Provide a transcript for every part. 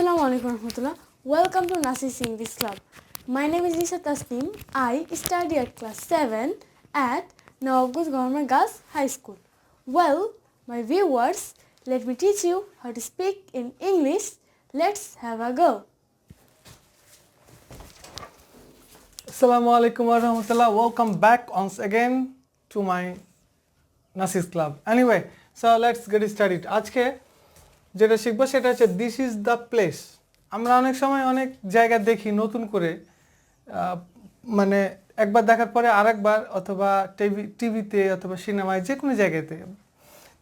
Assalamualaikum warahmatullah. Welcome to Nasis English Club. My name is Isha Tasnim. I study at class 7 at Nawabguz Government Girls High School. Well, my viewers, let me teach you how to speak in English. Let's have a go. Assalamualaikum warahmatullah. Welcome back once again to my Nasis Club. Anyway, so let's get started. Today, যেটা শিখব সেটা হচ্ছে this is the place আমরা অনেক সময় অনেক জায়গা দেখি নতুন করে মানে একবার দেখার পরে আরেকবার অথবা টিভি টিভিতে অথবা সিনেমায় যে কোনো জায়গাতে।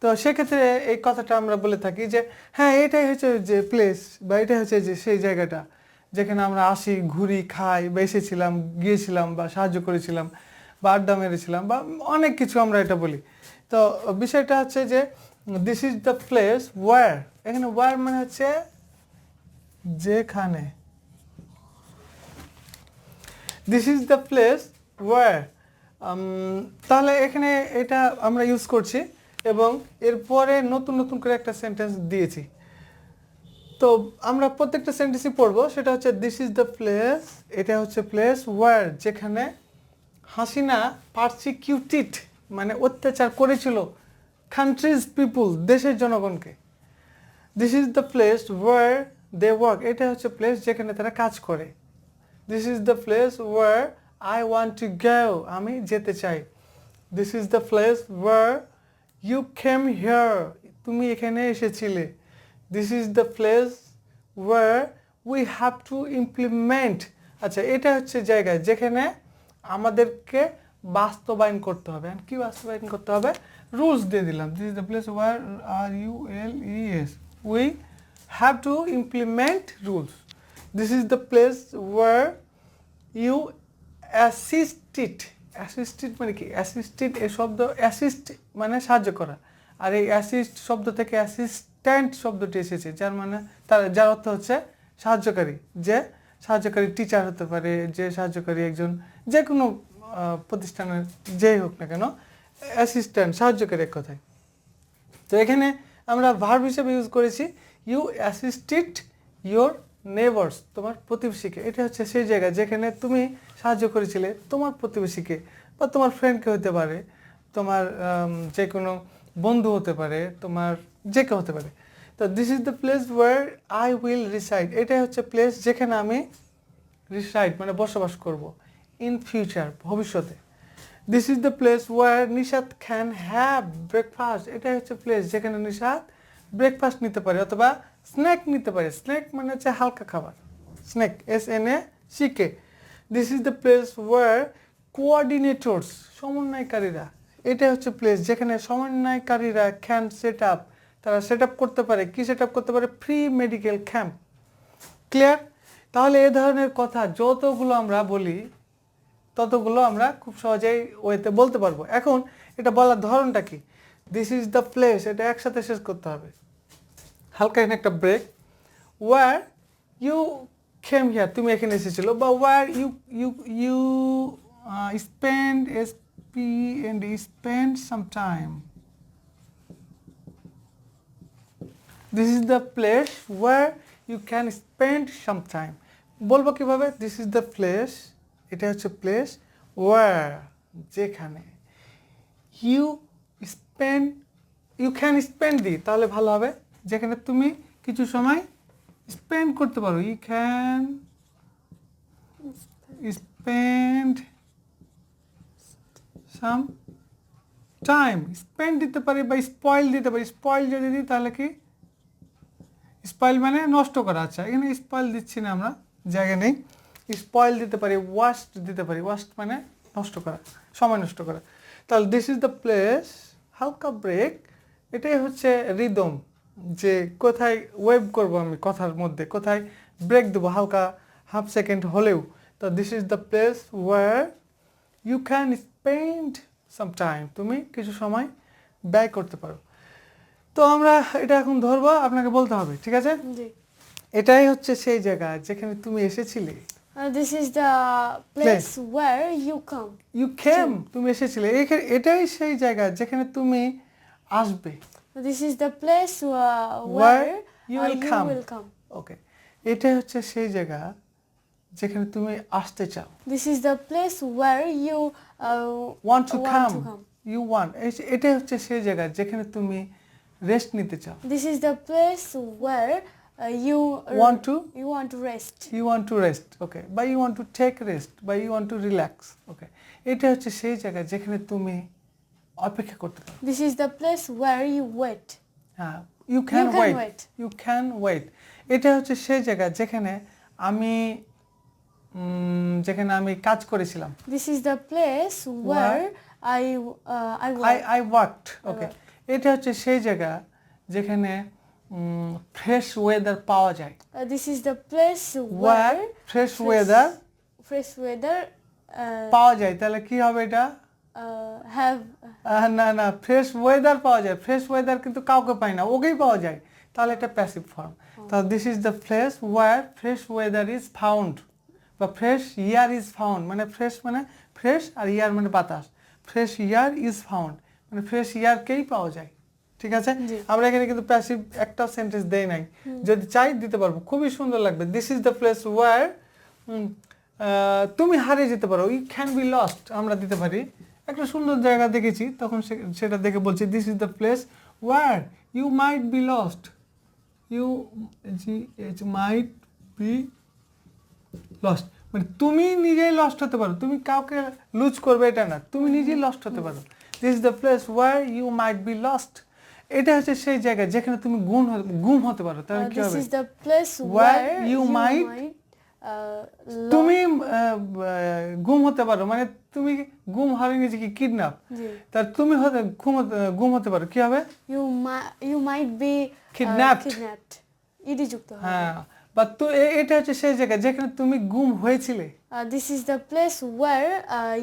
তো সেক্ষেত্রে এই কথাটা আমরা বলে থাকি যে হ্যাঁ এটাই হচ্ছে যে প্লেস বা এটাই হচ্ছে যে সেই জায়গাটা যেখানে আমরা আসি, ঘুরি, খাই বা এসেছিলাম, গিয়েছিলাম বা সাহায্য করেছিলাম বা আড্ডা মেরেছিলাম বা অনেক কিছু আমরা এটা বলি। তো বিষয়টা হচ্ছে যে this is the place where এখানে ওয়ার মানে হচ্ছে যেখানে। This is the place where তাহলে এখানে এটা আমরা ইউজ করছি এবং এরপরে নতুন নতুন করে একটা সেন্টেন্স দিয়েছি। তো আমরা প্রত্যেকটা সেন্টেন্সই পড়ব, সেটা হচ্ছে দিস ইজ দ্য প্লেস এটা হচ্ছে প্লেস ওয়ার যেখানে হাসিনা পারসিকিউটেড মানে অত্যাচার করেছিল। কান্ট্রিজ পিপুল দেশের জনগণকে। This is the place where they work এটা হচ্ছে প্লেস যেখানে তারা কাজ করে। This is the place where I want to go আমি যেতে চাই। This is the place where you came here তুমি এখানে এসেছিলে। This is the place where we have to implement আচ্ছা এটা হচ্ছে জায়গা যেখানে আমাদেরকে বাস্তবায়ন করতে হবে। কি বাস্তবায়ন করতে হবে? রুলস দিয়ে দিলাম। This is the place where R U L E S we have to implement rules this is the place where you assisted assisted মানে কি? অ্যাসিস্টেড এ শব্দ অ্যাসিস্ট মানে সাহায্য করা। আর এই অ্যাসিস্ট শব্দ থেকে অ্যাসিস্ট্যান্ট শব্দটি এসেছে, যার মানে তার, যার অর্থ হচ্ছে সাহায্যকারী। যে সাহায্যকারী টিচার হতে পারে, যে সাহায্যকারী একজন যে কোনো প্রতিষ্ঠানের যেই হোক না কেন অ্যাসিস্ট্যান্ট সাহায্যকারী এক কথায়। তো এখানে আমরা ভার্ব হিসেবে ইউজ করেছি ইউ অ্যাসিস্টেড ইয়োর নেবার্স তোমার প্রতিবেশীকে। এটা হচ্ছে সেই জায়গা যেখানে তুমি সাহায্য করেছিলে তোমার প্রতিবেশীকে বা তোমার ফ্রেন্ডকে হতে পারে, তোমার যে কোনো বন্ধু হতে পারে, তোমার যে কেউ হতে পারে। তো this is the place where I will reside এটাই হচ্ছে প্লেস যেখানে আমি রিসাইড মানে বসবাস করব ইন ফিউচার ভবিষ্যতে। This is the place where Nishad can have breakfast এটাই হচ্ছে প্লেস যেখানে নিশাদ ব্রেকফাস্ট নিতে পারে অথবা স্ন্যাক নিতে পারে। স্ন্যাক মানে হচ্ছে হালকা খাবার। Snack S N A C K this is the place where coordinators সমন্বয়কারীরা, এটাই হচ্ছে প্লেস যেখানে সমন্বয়কারীরা ক্যান সেট আপ তারা সেট আপ করতে পারে। কি সেট আপ করতে পারে? ফ্রি মেডিকেল ক্যাম্প ক্লিয়ার তাহলে এ ধরনের কথা যতগুলো আমরা বলি ততগুলো আমরা খুব সহজেই ওয়েতে বলতে পারব। এখন এটা বলার ধরনটা কি? দিস ইজ দ্য প্লেস এটা একসাথে শেষ করতে হবে। হালকা এখানে একটা break where you came here তুমি এখানে এসেছিল, বা where you you you spend S P end spend some time this is the place where you can spend some time বলব কীভাবে? দিস ইজ দ্য প্লেস এটা হচ্ছে প্লেস ওয়ার যেখানে। You spend you can spend the তাহলে ভালো হবে। যেখানে তুমি কিছু সময় স্পেন্ড করতে পারো। You can spend some time spend দিতে পারি বা স্পয়েল দিতে পারি। স্পয়েল যদি দিই, তাহলে কি? স্পয়েল মানে নষ্ট করা। আচ্ছা এখানে স্পয়েল দিচ্ছি না আমরা। জায়গা নেই। স্পয়েল দিতে পারি ওয়াস্ট দিতে পারি। ওয়াস্ট মানে নষ্ট করা সময় নষ্ট করা। তাহলে দিস ইজ দ্য প্লেস হালকা ব্রেক এটাই হচ্ছে রিদম যে কোথায় ওয়েব করব আমি কথার মধ্যে কোথায় ব্রেক দেবো হালকা হাফ সেকেন্ড হলেও। তো this is the place where you can spend some time তুমি কিছু সময় ব্যয় করতে পারো। তো আমরা এটা এখন ধরবো আপনাকে বলতে হবে ঠিক আছে? এটাই হচ্ছে সেই জায়গা যেখানে তুমি এসেছিলে। Uh, this is the place place where you come. You came তুমি এসেছিলে এখানে এটাই সেই জায়গা যেখানে তুমি আসবে This is the place uh, Where you uh, will come. will come. ওকে এটা হচ্ছে সেই জায়গা যেখানে তুমি আসতে চাও This is the place where you uh, want to want come to come. You want এটা হচ্ছে সেই জায়গা যেখানে তুমি রেস্ট নিতে চাও This is the place where uh, you Want to? you want to rest. You want to rest okay বা you want to take rest বা you want to relax okay এটা হচ্ছে সেই জায়গা যেখানে তুমি অপেক্ষা করতে পারো This is the place where you wait. হ্যাঁ you can can wait wait. You can wait এটা হচ্ছে সেই জায়গা যেখানে আমি যেখানে আমি কাজ করেছিলাম This is the place where I uh, I I work. I worked okay এটা হচ্ছে সেই জায়গা যেখানে ফ্রেশ ওয়েদার পাওয়া যায়। This is the place where where fresh fresh- weather fresh weather uh, পাওয়া যায় তাহলে কি হবে এটা? uh, have আহ, না না ফ্রেশ ওয়েদার পাওয়া যায়। ফ্রেশ ওয়েদার কিন্তু কাউকে পাই না ওকেই পাওয়া যায়। তাহলে এটা প্যাসিভ ফর্ম তাহলে this is the place where fresh weather is found বা ফ্রেশ ইয়ার ইজ ফাউন্ড মানে ফ্রেশ মানে ফ্রেশ আর ইয়ার মানে বাতাস। ফ্রেশ ইয়ার ইজ ফাউন্ড মানে ফ্রেশ ইয়ারকেই পাওয়া যায়। ঠিক আছে? আমরা এখানে কিন্তু প্যাসিভ একটা সেন্টেন্স দেই নাই। যদি চাই দিতে পারব খুবই সুন্দর লাগবে। This is the place where তুমি হারিয়ে যেতে পারো। ইউ ক্যান বি লস্ট আমরা দিতে পারি। একটা সুন্দর জায়গা দেখেছি তখন সে- সেটা দেখে বলছি this is the place where you might be lost you G H might be lost মানে তুমি নিজেই লস্ট হতে পারো। তুমি কাউকে লুজ করবে এটা না। তুমি নিজেই লস্ট হতে পারো। This is the place where you might be lost এটা হচ্ছে সেই জায়গা যেখানে তুমি হ- গুম হতে পারো তাহলে uh, কি হবে? you might- uh, তুমি আহ, গুম হতে পারো মানে তুমি গুম হারিয়ে নিজেকে কিডন্যাপ তার তুমি হতে গুম হতে পারো কি হবে? Might be uh, Kidnapped. kidnapped. ED যুক্ত হবে। হ্যাঁ বা তো এটা হচ্ছে সেই জায়গা যেখানে তুমি গুম হয়েছিলে। This is the place place where uh,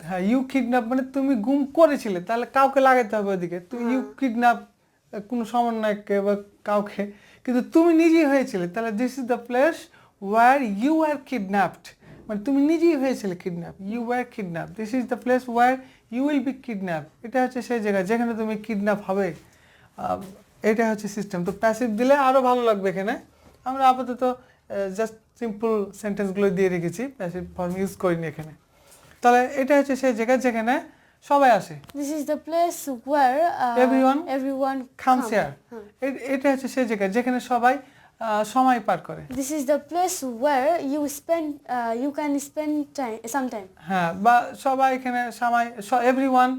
হ্যাঁ ইউ কিডন্যাপ মানে তুমি গুম করেছিলে তাহলে কাউকে লাগাতে হবে ওদিকে। তুমি ইউ কিডন্যাপ কোনো সমন্বয়কে বা কাউকে কিন্তু তুমি নিজেই হয়েছিলে তাহলে this is the place where you are kidnapped মানে তুমি নিজেই হয়েছিলে kidnap you are kidnap this is the place where you will be kidnap এটা হচ্ছে সেই জায়গা যেখানে তুমি কিডন্যাপ হবে। এটা হচ্ছে সিস্টেম তো প্যাসিভ দিলে আরও ভালো লাগবে এখানে। আমরা আপাতত জাস্ট সিম্পল সেন্টেন্সগুলো দিয়ে রেখেছি। প্যাসিভ ফর্ম ইউজ করিনি এখানে। তাহলে এটা হচ্ছে সেই জায়গা যেখানে সবাই আসে। This is the place where uh, Everyone everyone comes come. here. Huh. এ- এটা হচ্ছে সেই জায়গা যেখানে সবাই সময় পার করে। This is the place where you spend you can spend time some time হ্যাঁ বা সবাই এখানে সময় everyone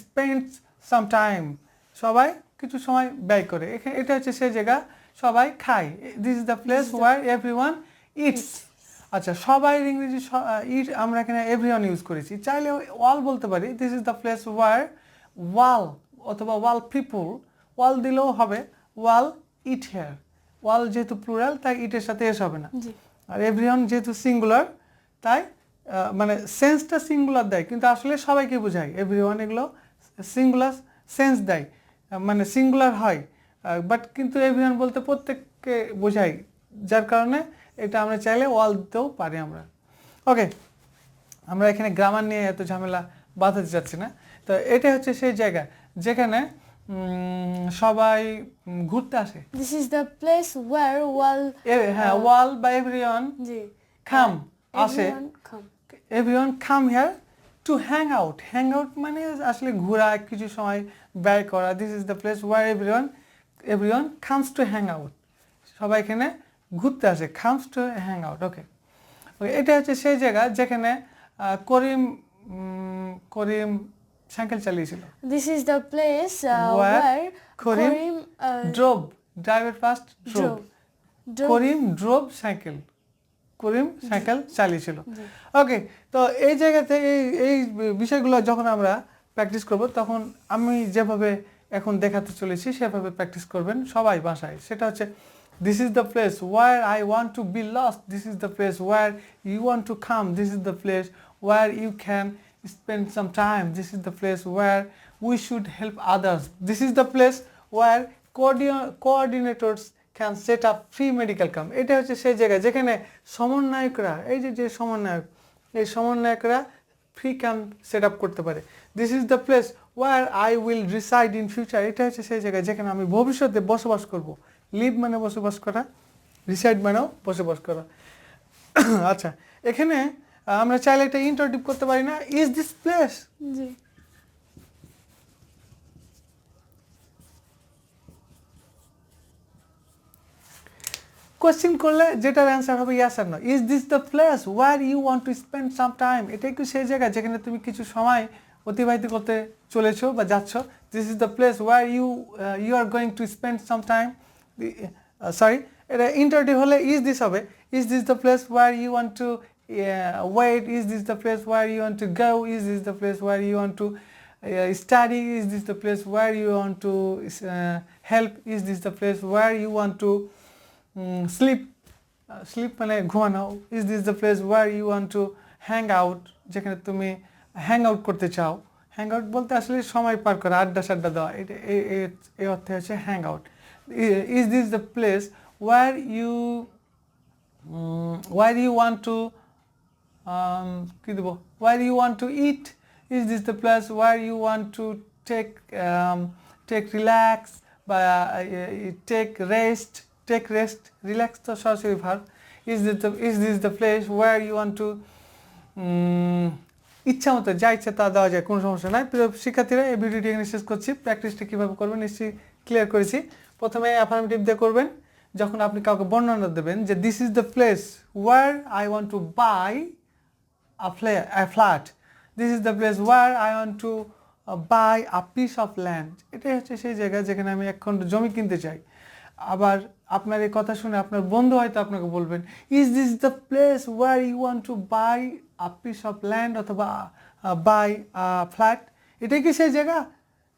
spend some time সবাই কিছু সময় ব্যয় করে। এখানে এটা হচ্ছে সেই জায়গা সবাই খায়। This is the place where everyone eats আচ্ছা সবাই ইংরেজি ইট আমরা এখানে এভরিওয়ান ইউজ করেছি। চাইলে ওয়াল বলতে পারি। This is the place where wall অথবা ওয়াল পিপুল ওয়াল দিলেও হবে। ওয়াল ইট হেয়ার ওয়াল যেহেতু প্লুরাল তাই ইটের সাথে এস হবে না। আর এভরিওয়ান যেহেতু সিঙ্গুলার তাই মানে সেন্সটা সিঙ্গুলার দেয়। কিন্তু আসলে সবাইকে বোঝায়। এভরিওয়ান এগুলো সিঙ্গুলার সেন্স দেয়। মানে সিঙ্গুলার হয়। বাট কিন্তু এভরিওয়ান বলতে প্রত্যেককে বোঝায়। যার কারণে এটা আমরা চাইলে ওয়াল দিতেও পারি আমরা। ওকে আমরা এখানে গ্রামার নিয়ে এত ঝামেলা বাঁধাতে যাচ্ছি না। তো এটা হচ্ছে সেই জায়গা যেখানে সবাই ঘুরতে আসে। This is the place where wall হ্যাঁ ওয়াল বা এভরিওয়ান জি। uh, আসে। Everyone come here to hang out hang out মানে আসলে ঘোরা কিছু সময় ব্যয় করা। This is the place where everyone everyone comes to hang out সবাই এখানে ঘুরতে আসে comes to hang out okay okay এটা হচ্ছে সেই জায়গা যেখানে করিম করিম সাইকেল চালিয়েছিল। This is the place uh, Where where Karim Karim uh, drove driver drove drove. drove. Karim drove cycle Karim cycle চালিয়েছিল। ওকে তো এই জায়গাতে এই এই বিষয়গুলো যখন আমরা প্র্যাকটিস করব তখন আমি যেভাবে এখন দেখাতে চলেছি সেভাবে প্র্যাকটিস করবেন সবাই বাসায়। সেটা হচ্ছে this is the place where I want to be lost this is the place where you want to come this is the place where you can spend some time. This is the place where we should help others. This is the place where coordi- coordinators can set up free medical camp. এটা হচ্ছে সেই জায়গা যেখানে সমন্বয়করা, এই যে যে সমন্বয়ক, এই সমন্বয়করা ফ্রি ক্যাম্প সেট আপ করতে পারে। This is the place where I will reside in future এটা হচ্ছে সেই জায়গা যেখানে আমি ভবিষ্যতে বসবাস করব। লিভ মানে বসবাস করা রিসাইড মানেও বসবাস করা। আচ্ছা এখানে আমরা চাইলে একটা ইন্টারডিপ করতে পারি না। ইজ দিস প্লেস জি। কোশ্চেন করলে যেটার অ্যান্সার হবে yes R no is this the place where you want to spend some time এটা একটু সেই জায়গা যেখানে তুমি কিছু সময় অতিবাহিত করতে চলেছো বা যাচ্ছ। This is the place where you you are going to spend some time sorry এটা ইন্টারটিভ হলে ইজ দিস হবে। Is this the place where you want to wait is this the place where you want to go is this the place where you want to study? Is this the place where you want to uh, help? Is where you want to mm, sleep? Uh, sleep মানে ঘুমানো। Is this the place where you want to hang out যেখানে তুমি hang out করতে চাও। Hang out বলতে আসলে সময় পার করা আড্ডা সাড্ডা দেওয়া। এটা এই অর্থে হচ্ছে hang out is this the place where you where you want to um, কি দেবো where you want to eat is this the place where you want to take um, take relax বা uh, take rest take rest relax তো সরাসরি ভার is this the is this the place where you want to উম, ইচ্ছা মতো যা ইচ্ছা তা দেওয়া যায় কোনো সমস্যা নাই প্রিয় শিক্ষার্থীরা এই ভিডিওটি এখানে শেষ করছি প্র্যাকটিসটা কীভাবে করবেন নিশ্চয়ই ক্লিয়ার করেছি প্রথমে অ্যাফার্মেটিভ দিয়ে করবেন যখন আপনি কাউকে বর্ণনা দেবেন যে this is the place where I want to buy a flat. This is the place where I want to uh, buy a piece of এটাই হচ্ছে সেই জায়গা যেখানে আমি এক খণ্ড জমি কিনতে চাই। আবার আপনার এই কথা শুনে আপনার বন্ধু হয়তো আপনাকে বলবেন is this the place where you want to buy a piece of land অথবা বাই আ ফ্ল্যাট এটাই কি সেই জায়গা?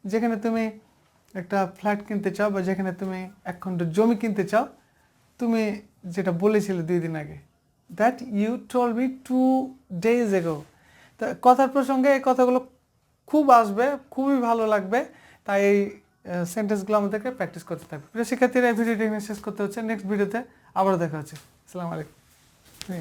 যেখানে তুমি একটা ফ্ল্যাট কিনতে চাও বা যেখানে তুমি এক খণ্ড জমি কিনতে চাও, তুমি যেটা বলেছিলে দুই দিন আগে that you told me two days ago তা কথার প্রসঙ্গে এই কথাগুলো খুব আসবে, খুবই ভালো লাগবে, তাই এই সেন্টেন্সগুলো আমাদেরকে প্র্যাকটিস করতে থাকবে। প্রিয় শিক্ষার্থীরা এই ভিডিওটি শেষ করতে হচ্ছে। নেক্সট ভিডিওতে আবারও দেখা হচ্ছে। আসসালামু আলাইকুম।